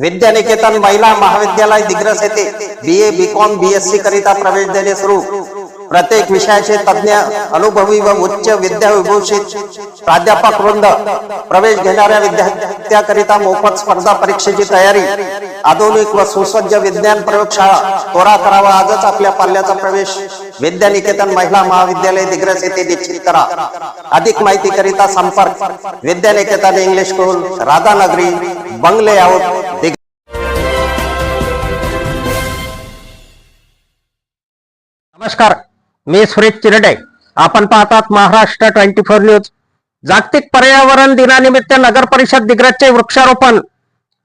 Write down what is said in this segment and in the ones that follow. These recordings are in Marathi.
विद्यानिकेतन महिला महाविद्यालय दिग्रस येथे B A B com B S C करिता प्रवेश देणे सुरू. प्रत्येक विषयाचे तज्ञ अनुभवी व उच्च विद्याविभूषित प्राध्यापक वृंद प्रवेश घेणाऱ्या विद्यार्थ्याकरिता मोफत स्पर्धा परीक्षेची तयारी. आधुनिक व सुसज्ज विज्ञान प्रयोगशाळा त्वरा करावा आजच आपल्या पाल्याचा प्रवेश. विद्यानिकेतन महिला महाविद्यालय दिग्रस येथे निश्चित करा. अधिक माहिती करिता संपर्क. विद्यानिकेतन इंग्लिश स्कूल राधानगरी बंगले आउट. नमस्कार मी सुरेश चिरडे. आपण पाहतात महाराष्ट्र ट्वेंटी फोर न्यूज. जागतिक पर्यावरण दिनानिमित्त नगर परिषद दिग्रजचे वृक्षारोपण.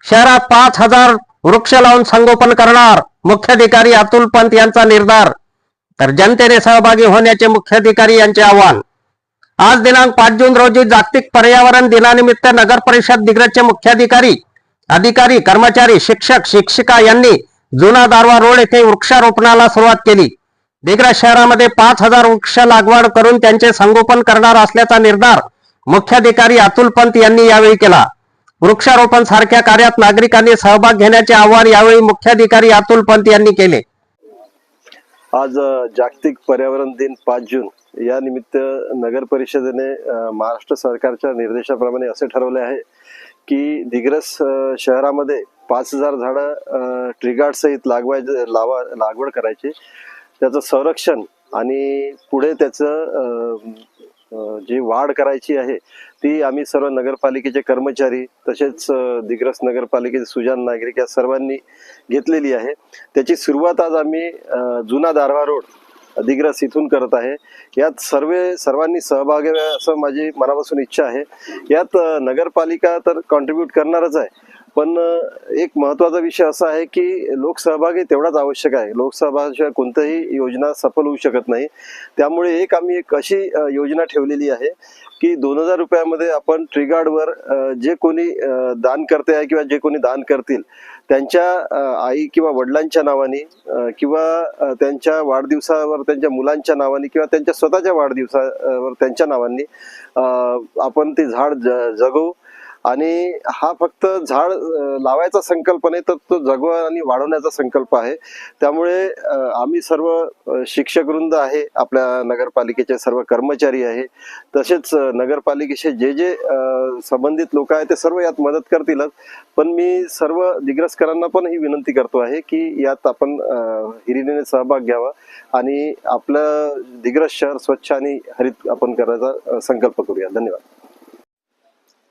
शहरात पाच हजार वृक्ष लावून संगोपन करणार मुख्याधिकारी अतुल पंत यांचा निर्धार. तर जनतेने सहभागी होण्याचे मुख्याधिकारी यांचे आवाहन. आज दिनांक पाच जून रोजी जागतिक पर्यावरण दिनानिमित्त नगर परिषद दिग्रजचे मुख्याधिकारी अधिकारी कर्मचारी शिक्षक शिक्षिका यांनी जुना दारवा रोड येथे वृक्षारोपणाला सुरुवात केली. दिग्रज शहरामध्ये पाच हजार वृक्ष लागवड करून त्यांचे संगोपन करणार असल्याचा निर्धार मुख्याधिकारी अतुल पंत यांनी यावेळी केला. वृक्षारोपण सारख्या कार्यात नागरिकांनी सहभाग घेण्याचे आवाहन यावेळी मुख्याधिकारी अतुल पंत यांनी केले. आज जागतिक पर्यावरण दिन पाच जून. या निमित्त नगर परिषदेने महाराष्ट्र सरकारच्या निर्देशाप्रमाणे असे ठरवले आहे की दिग्रस शहरामध्ये पाच हजार झाडं ट्रिगार्ड सहित लागवायचे लावा लागवड करायची. त्याचं संरक्षण आणि पुढे त्याचं जी वाढ करायची आहे ती आम्ही सर्व नगरपालिकेचे कर्मचारी तसेच दिग्रस नगरपालिकेचे सुजान नागरिक या सर्वांनी घेतलेली आहे. त्याची सुरुवात आज आम्ही जुना दारवा रोड दिग्रस इथून करत आहे. यात सर्व सर्वांनी सहभागी असं माझी मनापासून इच्छा आहे. यात नगरपालिका तर कॉन्ट्रीब्यूट करणारच आहे. पण एक महत्त्वाचा विषय असा आहे की लोकसहभागी तेवढाच आवश्यक आहे. लोकसहभागाशिवाय कोणतीही योजना सफल होऊ शकत नाही. त्यामुळे एक आम्ही एक अशी योजना ठेवलेली आहे की दोन हजार रुपयामध्ये आपण ट्रिगार्डवर जे कोणी दान करते आहे किंवा जे कोणी दान करतील त्यांच्या आई किंवा वडिलांच्या नावाने किंवा त्यांच्या वाढदिवसावर त्यांच्या मुलांच्या नावाने किंवा त्यांच्या स्वतःच्या वाढदिवसावर त्यांच्या नावाने आपण ते झाड ज- जगवू आणि हा फक्त झाड लावायचा संकल्प नाही तर तो जगवा आणि वाढवण्याचा संकल्प आहे. त्यामुळे आम्ही सर्व शिक्षकवृंद आहे आपल्या नगरपालिकेचे सर्व कर्मचारी आहे. तसेच नगरपालिकेचे जे जे संबंधित लोक आहेत ते सर्व यात मदत करतीलच. पण मी सर्व दिग्रसकरांना पण ही विनंती करतो आहे की यात आपण अ, हिरिरीने सहभाग घ्यावा आणि आपलं दिग्रस शहर स्वच्छ आणि हरित आपण करायचा संकल्प करूया. धन्यवाद.